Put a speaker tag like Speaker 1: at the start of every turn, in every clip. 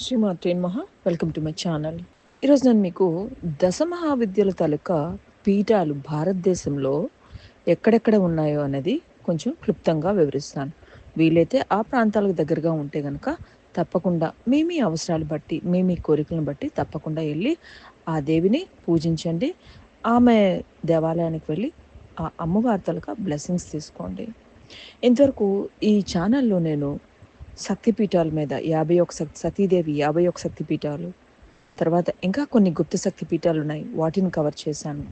Speaker 1: శ్రీ మహా welcome to my channel ఈరోజు నేను మీకు దశ మహావిద్యల తాలూకా పీఠాలు భారతదేశంలో ఎక్కడెక్కడ ఉన్నాయో అనేది కొంచెం క్లుప్తంగా వివరిస్తాను వీలైతే ఆ ప్రాంతాలకు దగ్గరగా ఉంటే కనుక తప్పకుండా మీ మీ అవసరాలు బట్టి మీ మీ కోరికలను బట్టి తప్పకుండా వెళ్ళి ఆ దేవిని పూజించండి ఆమె దేవాలయానికి వెళ్ళి ఆ అమ్మవారి తలక బ్లెస్సింగ్స్ తీసుకోండి ఇంతవరకు ఈ ఛానల్లో నేను శక్తిపీఠాల మీద యాభై ఒక శక్తి సతీదేవి యాభై ఒక శక్తిపీఠాలు తర్వాత ఇంకా కొన్ని గుప్త శక్తిపీఠాలు ఉన్నాయి వాటిని కవర్ చేశాను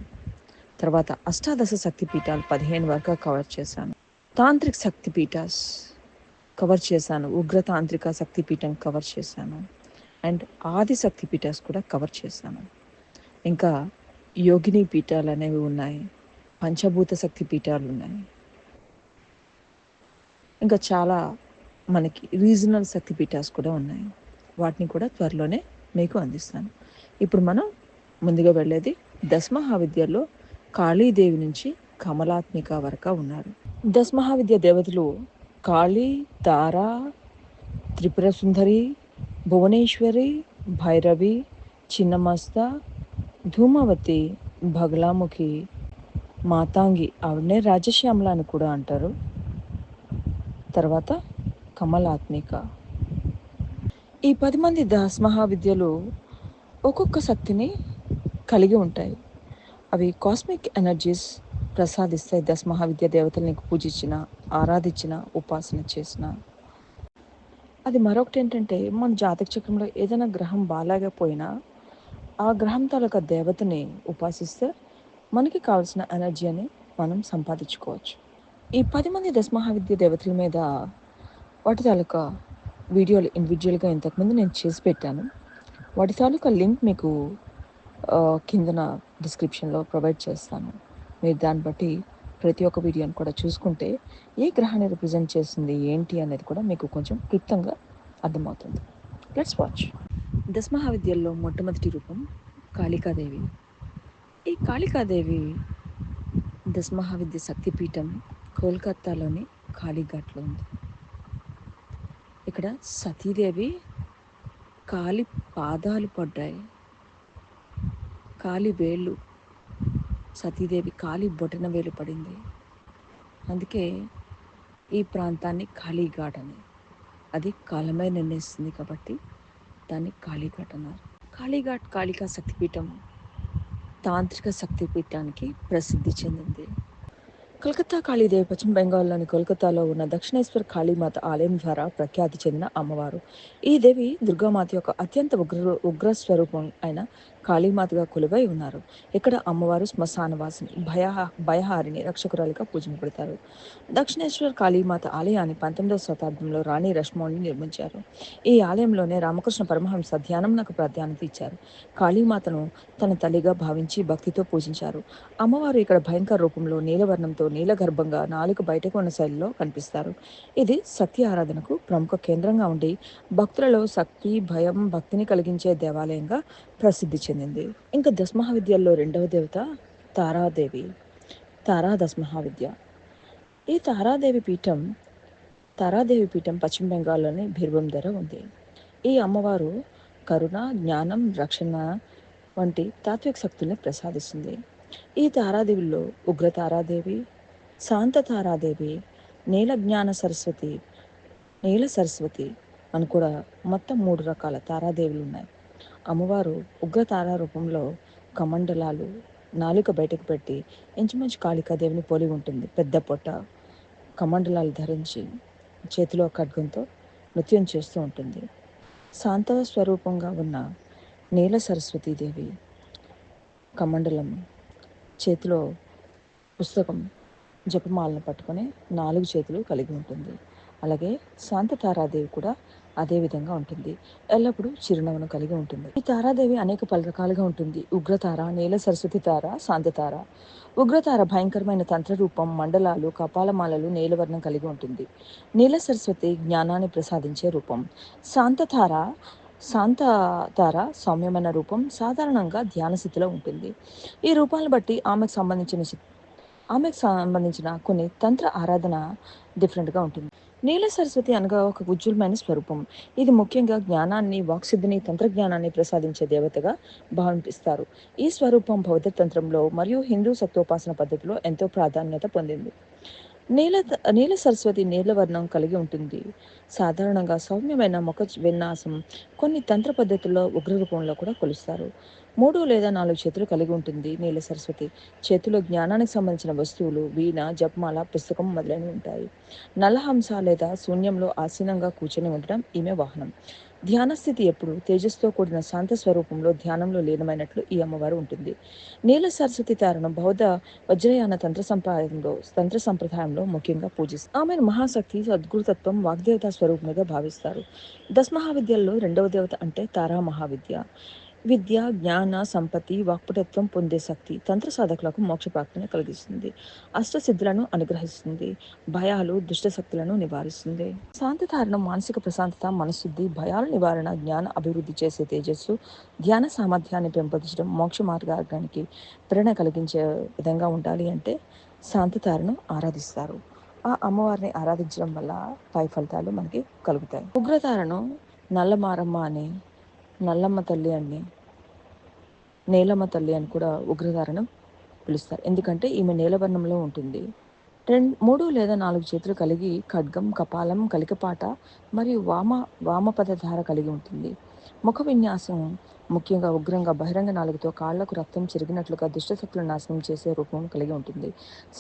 Speaker 1: తర్వాత అష్టాదశ శక్తిపీఠాలు పదిహేను వరకు కవర్ చేశాను తాంత్రిక శక్తిపీఠాస్ కవర్ చేశాను ఉగ్ర శక్తి శక్తిపీఠం కవర్ చేశాను అండ్ ఆది శక్తిపీఠాస్ కూడా కవర్ చేశాను ఇంకా యోగిని పీఠాలు అనేవి ఉన్నాయి పంచభూత శక్తిపీఠాలు ఉన్నాయి ఇంకా చాలా మనకి రీజనల్ శక్తిపీఠాస్ కూడా ఉన్నాయి వాటిని కూడా త్వరలోనే మీకు అందిస్తాను ఇప్పుడు మనం ముందుగా వెళ్ళేది దశమహావిద్యలో కాళీదేవి నుంచి కమలాత్మిక వరకు ఉన్నారు దశమహావిద్య దేవతలు కాళీ తార త్రిపుర సుందరి భువనేశ్వరి భైరవి చిన్నమస్త ధూమవతి భగలాముఖి మాతాంగి ఆవిడనే రాజశ్యామల అని కూడా అంటారు తర్వాత కమలాత్మిక ఈ పది మంది దాస్ మహావిద్యలు ఒక్కొక్క శక్తిని కలిగి ఉంటాయి అవి కాస్మిక్ ఎనర్జీస్ ప్రసాదిస్తాయి దశ మహావిద్య దేవతల్ని పూజించిన ఆరాధించిన ఉపాసన చేసిన అది మరొకటి ఏంటంటే మన జాతక చక్రంలో ఏదైనా గ్రహం బాలేకపోయినా ఆ గ్రహం తాలూకా దేవతని ఉపాసిస్తే మనకి కావాల్సిన ఎనర్జీ అని మనం సంపాదించుకోవచ్చు ఈ పది మంది దశ మహావిద్య దేవతల మీద వాటి తాలూకా వీడియోలు ఇండివిజువల్గా ఇంతకుముందు నేను చేసి పెట్టాను వాటి తాలూకా లింక్ మీకు కిందన డిస్క్రిప్షన్లో ప్రొవైడ్ చేస్తాను మీరు దాన్ని బట్టి ప్రతి ఒక్క వీడియోని కూడా చూసుకుంటే ఏ గ్రహాన్ని రిప్రజెంట్ చేస్తుంది ఏంటి అనేది కూడా మీకు కొంచెం క్లుప్తంగా అర్థమవుతుంది లెట్స్ వాచ్ మహావిద్యల్లో మొట్టమొదటి రూపం కాళికాదేవి ఈ కాళికాదేవి మహావిద్య శక్తిపీఠం కోల్కత్తాలోని కాళీఘాట్లో ఉంది ఇక్కడ సతీదేవి కాలి పాదాలు పడ్డాయి కాలి వేళ్ళు సతీదేవి కాలి బొటన వేలు పడింది అందుకే ఈ ప్రాంతాన్ని కాళీఘాట్ అని అది కాలమే నిర్ణయిస్తుంది కాబట్టి దాన్ని కాళీఘాట్ అన్నారు కాళీఘాట్ కాళికా శక్తిపీఠం తాంత్రిక శక్తిపీఠానికి ప్రసిద్ధి చెందింది కలకత్తా కాళీదేవి పశ్చిమ బెంగాల్లోని కోల్కతాలో ఉన్న దక్షిణేశ్వర్ కాళీమాత ఆలయం ద్వారా ప్రఖ్యాతి చెందిన అమ్మవారు ఈ దేవి దుర్గామాత యొక్క అత్యంత ఉగ్ర ఉగ్ర స్వరూపం అయిన కాళీమాతగా కొలువై ఉన్నారు ఇక్కడ అమ్మవారు శ్మశానవాసిని భయ భయహారిని రక్షకురాలిగా పూజింపబడతారు దక్షిణేశ్వర్ కాళీమాత ఆలయాన్ని పంతొమ్మిదవ శతాబ్దంలో రాణి రష్మోని నిర్మించారు ఈ ఆలయంలోనే రామకృష్ణ పరమహంస నాకు ప్రాధాన్యత ఇచ్చారు కాళీమాతను తన తల్లిగా భావించి భక్తితో పూజించారు అమ్మవారు ఇక్కడ భయంకర రూపంలో నీలవర్ణంతో నీలగర్భంగా నాలుగు బయటకు ఉన్న శైలిలో కనిపిస్తారు ఇది శక్తి ఆరాధనకు ప్రముఖ కేంద్రంగా ఉండి భక్తులలో శక్తి భయం భక్తిని కలిగించే దేవాలయంగా ప్రసిద్ధి చెందింది ఇంకా మహావిద్యల్లో రెండవ దేవత తారాదేవి తారా మహావిద్య ఈ తారాదేవి పీఠం తారాదేవి పీఠం పశ్చిమ బెంగాల్లోని బీర్భం ధర ఉంది ఈ అమ్మవారు కరుణ జ్ఞానం రక్షణ వంటి తాత్విక శక్తుల్ని ప్రసాదిస్తుంది ఈ తారాదేవిలో ఉగ్ర తారాదేవి శాంత తారాదేవి నీల జ్ఞాన సరస్వతి నీల సరస్వతి అని కూడా మొత్తం మూడు రకాల తారాదేవులు ఉన్నాయి అమ్మవారు ఉగ్రతార రూపంలో కమండలాలు నాలుక బయటకు పెట్టి ఇంచుమించు కాళికాదేవిని పోలి ఉంటుంది పెద్ద పొట్ట కమండలాలు ధరించి చేతిలో ఖడ్గంతో నృత్యం చేస్తూ ఉంటుంది శాంత స్వరూపంగా ఉన్న నీల సరస్వతీదేవి కమండలం చేతిలో పుస్తకం జపమాలను పట్టుకొని నాలుగు చేతులు కలిగి ఉంటుంది అలాగే శాంతతారాదేవి కూడా అదే విధంగా ఉంటుంది ఎల్లప్పుడూ చిరునవ్వును కలిగి ఉంటుంది ఈ తారాదేవి అనేక పలు రకాలుగా ఉంటుంది ఉగ్రతార నీల సరస్వతి తార శాంతతార ఉగ్రతార భయంకరమైన తంత్ర రూపం మండలాలు కపాలమాలలు నీలవర్ణం కలిగి ఉంటుంది నీల సరస్వతి జ్ఞానాన్ని ప్రసాదించే రూపం శాంతతార శాంతతార సౌమ్యమైన రూపం సాధారణంగా ధ్యాన స్థితిలో ఉంటుంది ఈ రూపాలను బట్టి ఆమెకు సంబంధించిన ఆమెకు సంబంధించిన కొన్ని తంత్ర ఆరాధన డిఫరెంట్గా ఉంటుంది నీల సరస్వతి అనగా ఒక ఉజ్వలమైన స్వరూపం ఇది ముఖ్యంగా జ్ఞానాన్ని వాక్సిద్ధిని తంత్రజ్ఞానాన్ని ప్రసాదించే దేవతగా భావిస్తారు ఈ స్వరూపం బౌద్ధ తంత్రంలో మరియు హిందూ సత్వోపాసన పద్ధతిలో ఎంతో ప్రాధాన్యత పొందింది నీల నీల సరస్వతి నీల వర్ణం కలిగి ఉంటుంది సాధారణంగా సౌమ్యమైన ముఖ విన్యాసం కొన్ని తంత్ర పద్ధతుల్లో ఉగ్రరూపంలో కూడా కొలుస్తారు మూడు లేదా నాలుగు చేతులు కలిగి ఉంటుంది నీల సరస్వతి చేతిలో జ్ఞానానికి సంబంధించిన వస్తువులు వీణ జపమాల పుస్తకం మొదలైనవి ఉంటాయి నల్లహంస లేదా శూన్యంలో ఆసీనంగా కూర్చొని ఉండడం ఈమె వాహనం ధ్యాన స్థితి ఎప్పుడు తేజస్తో కూడిన శాంత స్వరూపంలో ధ్యానంలో లీనమైనట్లు ఈ అమ్మవారు ఉంటుంది నీల సరస్వతి తారను బౌద్ధ వజ్రయాన తంత్ర సంప్రదాయంలో తంత్ర సంప్రదాయంలో ముఖ్యంగా పూజిస్తారు ఆమెను మహాశక్తి సద్గురుతత్వం వాగ్దేవత స్వరూపంగా భావిస్తారు దశ మహావిద్యల్లో రెండవ దేవత అంటే తారా మహావిద్య విద్య జ్ఞాన సంపత్తి వాక్పటత్వం పొందే శక్తి తంత్ర సాధకులకు మోక్షప్రాప్తిని కలిగిస్తుంది అష్టసిద్ధులను అనుగ్రహిస్తుంది భయాలు శక్తులను నివారిస్తుంది శాంతధారణం మానసిక ప్రశాంతత మనశుద్ధి భయాల నివారణ జ్ఞాన అభివృద్ధి చేసే తేజస్సు ధ్యాన సామర్థ్యాన్ని పెంపొందించడం మోక్ష మార్గానికి ప్రేరణ కలిగించే విధంగా ఉండాలి అంటే శాంతధారణం ఆరాధిస్తారు ఆ అమ్మవారిని ఆరాధించడం వల్ల పై ఫలితాలు మనకి కలుగుతాయి ఉగ్రతారను నల్లమారమ్మ అనే నల్లమ్మ తల్లి అని నేలమ్మ తల్లి అని కూడా ఉగ్రధారణం పిలుస్తారు ఎందుకంటే ఈమె నీలవర్ణంలో ఉంటుంది రెండు మూడు లేదా నాలుగు చేతులు కలిగి ఖడ్గం కపాలం కలికపాట మరియు వామ వామపద ధార కలిగి ఉంటుంది ముఖ విన్యాసం ముఖ్యంగా ఉగ్రంగా బహిరంగ నాలుగుతో కాళ్లకు రక్తం చెరిగినట్లుగా దుష్టశక్తులు నాశనం చేసే రూపం కలిగి ఉంటుంది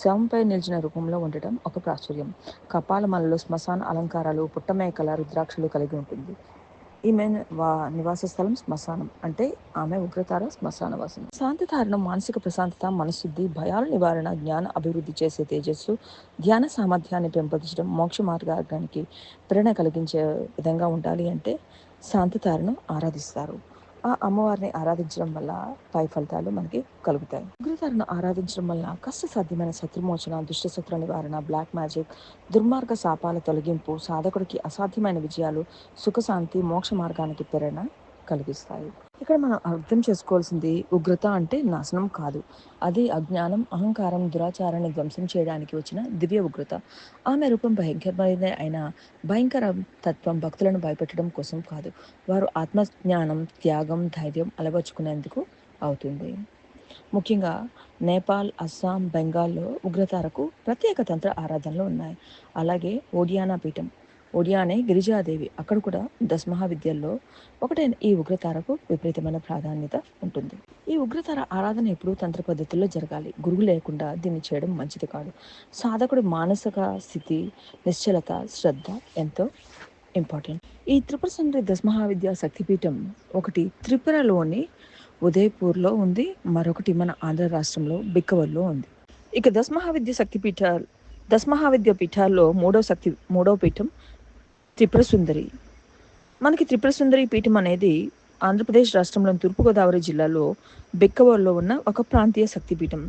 Speaker 1: శవంపై నిలిచిన రూపంలో ఉండటం ఒక ప్రాచుర్యం కపాలమలలో శ్మశాన అలంకారాలు పుట్టమేకల రుద్రాక్షలు కలిగి ఉంటుంది ఈమె వా నివాస స్థలం శ్మశానం అంటే ఆమె ఉగ్రతార శ్మశానవాసం శాంతి ధారణం మానసిక ప్రశాంతత మనశుద్ధి భయాల నివారణ జ్ఞాన అభివృద్ధి చేసే తేజస్సు ధ్యాన సామర్థ్యాన్ని పెంపొందించడం మోక్ష మార్గానికి ప్రేరణ కలిగించే విధంగా ఉండాలి అంటే శాంతి తారను ఆరాధిస్తారు ఆ అమ్మవారిని ఆరాధించడం వల్ల పై ఫలితాలు మనకి కలుగుతాయి ఉగ్రతారను ఆరాధించడం వల్ల సాధ్యమైన శత్రుమోచన దుష్టశత్రు నివారణ బ్లాక్ మ్యాజిక్ దుర్మార్గ శాపాల తొలగింపు సాధకుడికి అసాధ్యమైన విజయాలు సుఖశాంతి మోక్ష మార్గానికి ప్రేరణ కలిగిస్తాయి ఇక్కడ మనం అర్థం చేసుకోవాల్సింది ఉగ్రత అంటే నాశనం కాదు అది అజ్ఞానం అహంకారం దురాచారాన్ని ధ్వంసం చేయడానికి వచ్చిన దివ్య ఉగ్రత ఆమె రూపం భయంకరమైన అయిన భయంకర తత్వం భక్తులను భయపెట్టడం కోసం కాదు వారు ఆత్మజ్ఞానం త్యాగం ధైర్యం అలవర్చుకునేందుకు అవుతుంది ముఖ్యంగా నేపాల్ అస్సాం బెంగాల్లో ఉగ్రతారకు ప్రత్యేక తంత్ర ఆరాధనలు ఉన్నాయి అలాగే ఓడియానా పీఠం ఒడియానే గిరిజాదేవి అక్కడ కూడా దశమహా విద్యల్లో ఒకటైన ఈ ఉగ్రతారకు విపరీతమైన ప్రాధాన్యత ఉంటుంది ఈ ఉగ్రతార ఆరాధన ఎప్పుడూ తంత్ర పద్ధతుల్లో జరగాలి గురువు లేకుండా దీన్ని చేయడం మంచిది కాదు సాధకుడు మానసిక స్థితి నిశ్చలత శ్రద్ధ ఎంతో ఇంపార్టెంట్ ఈ త్రిపుర సుందరి దశమహావిద్య శక్తిపీఠం ఒకటి త్రిపురలోని ఉదయపూర్లో ఉంది మరొకటి మన ఆంధ్ర రాష్ట్రంలో బిక్కవల్లో ఉంది ఇక దశమహావిద్య శక్తిపీఠ దశమహావిద్య పీఠాల్లో మూడో శక్తి మూడో పీఠం త్రిపుర సుందరి మనకి త్రిపుర సుందరి పీఠం అనేది ఆంధ్రప్రదేశ్ రాష్ట్రంలోని తూర్పుగోదావరి జిల్లాలో బెక్కవోర్లో ఉన్న ఒక ప్రాంతీయ శక్తిపీఠం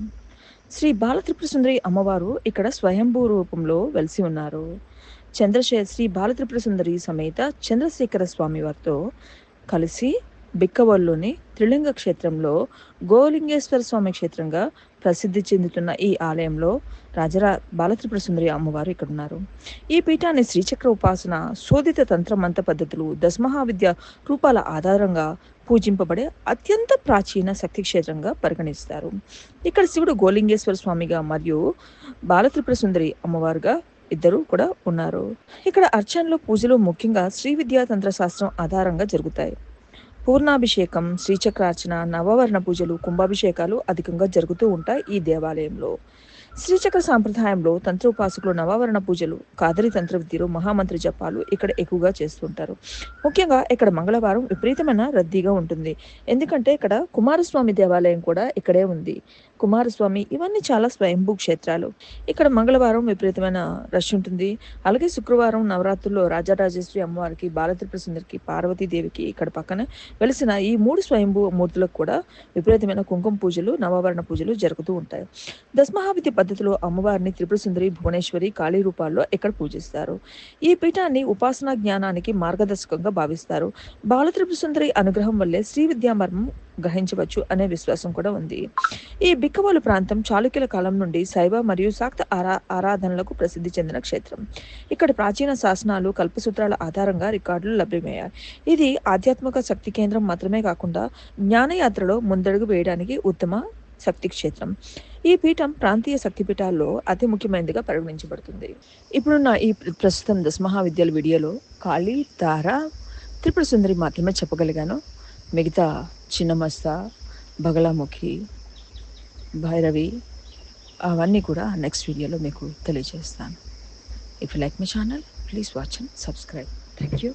Speaker 1: శ్రీ బాల త్రిపుర సుందరి అమ్మవారు ఇక్కడ స్వయంభూ రూపంలో వెలిసి ఉన్నారు చంద్రశే శ్రీ బాల త్రిపుర సుందరి సమేత చంద్రశేఖర స్వామి వారితో కలిసి బిక్కవల్లుని త్రిలింగ క్షేత్రంలో గోలింగేశ్వర స్వామి క్షేత్రంగా ప్రసిద్ధి చెందుతున్న ఈ ఆలయంలో రాజరా బాలత్రిపుర సుందరి అమ్మవారు ఇక్కడ ఉన్నారు ఈ పీఠాన్ని శ్రీచక్ర ఉపాసన శోధిత తంత్ర మంత్ర పద్ధతులు దశమహావిద్య రూపాల ఆధారంగా పూజింపబడే అత్యంత ప్రాచీన శక్తి క్షేత్రంగా పరిగణిస్తారు ఇక్కడ శివుడు గోలింగేశ్వర స్వామిగా మరియు బాలత్రిపుర సుందరి అమ్మవారుగా ఇద్దరు కూడా ఉన్నారు ఇక్కడ అర్చనలు పూజలు ముఖ్యంగా శ్రీ విద్యాతంత్ర శాస్త్రం ఆధారంగా జరుగుతాయి పూర్ణాభిషేకం శ్రీచక్రార్చన నవవర్ణ పూజలు కుంభాభిషేకాలు అధికంగా జరుగుతూ ఉంటాయి ఈ దేవాలయంలో శ్రీచక్ర సాంప్రదాయంలో తంత్రోపాసకులు నవావరణ పూజలు కాదరి తంత్ర విద్యలో మహామంత్రి జపాలు ఇక్కడ ఎక్కువగా చేస్తుంటారు ముఖ్యంగా ఇక్కడ మంగళవారం విపరీతమైన రద్దీగా ఉంటుంది ఎందుకంటే ఇక్కడ కుమారస్వామి దేవాలయం కూడా ఇక్కడే ఉంది కుమారస్వామి ఇవన్నీ చాలా స్వయంభూ క్షేత్రాలు ఇక్కడ మంగళవారం విపరీతమైన రష్ ఉంటుంది అలాగే శుక్రవారం నవరాత్రుల్లో రాజారాజేశ్వరి అమ్మవారికి బాలత్రిపుర సుందరికి పార్వతీదేవికి ఇక్కడ పక్కన వెలిసిన ఈ మూడు స్వయంభూ మూర్తులకు కూడా విపరీతమైన కుంకుమ పూజలు నవావరణ పూజలు జరుగుతూ ఉంటాయి దశమహావితి పద్ధతిలో అమ్మవారిని త్రిపుర సుందరి భువనేశ్వరి కాళీ రూపాల్లో ఇక్కడ పూజిస్తారు ఈ పీఠాన్ని ఉపాసనా జ్ఞానానికి మార్గదర్శకంగా భావిస్తారు బాల త్రిపుర సుందరి అనుగ్రహం వల్లే శ్రీ విద్యామర్మం గ్రహించవచ్చు అనే విశ్వాసం కూడా ఉంది ఈ బిక్కవోలు ప్రాంతం చాళుక్యుల కాలం నుండి శైవ మరియు శాక్త ఆరా ఆరాధనలకు ప్రసిద్ధి చెందిన క్షేత్రం ఇక్కడ ప్రాచీన శాసనాలు కల్పసూత్రాల ఆధారంగా రికార్డులు లభ్యమయ్యాయి ఇది ఆధ్యాత్మిక శక్తి కేంద్రం మాత్రమే కాకుండా జ్ఞానయాత్రలో ముందడుగు వేయడానికి ఉత్తమ శక్తి క్షేత్రం ఈ పీఠం ప్రాంతీయ శక్తిపీఠాల్లో అతి ముఖ్యమైనదిగా పరిగణించబడుతుంది ఇప్పుడున్న ఈ ప్రస్తుతం దశ మహావిద్యాల వీడియోలో కాళీ తార త్రిపుర సుందరి మాత్రమే చెప్పగలిగాను మిగతా చిన్నమస్త బగలాముఖి భైరవి అవన్నీ కూడా నెక్స్ట్ వీడియోలో మీకు తెలియజేస్తాను if you like my channel please watch and subscribe thank you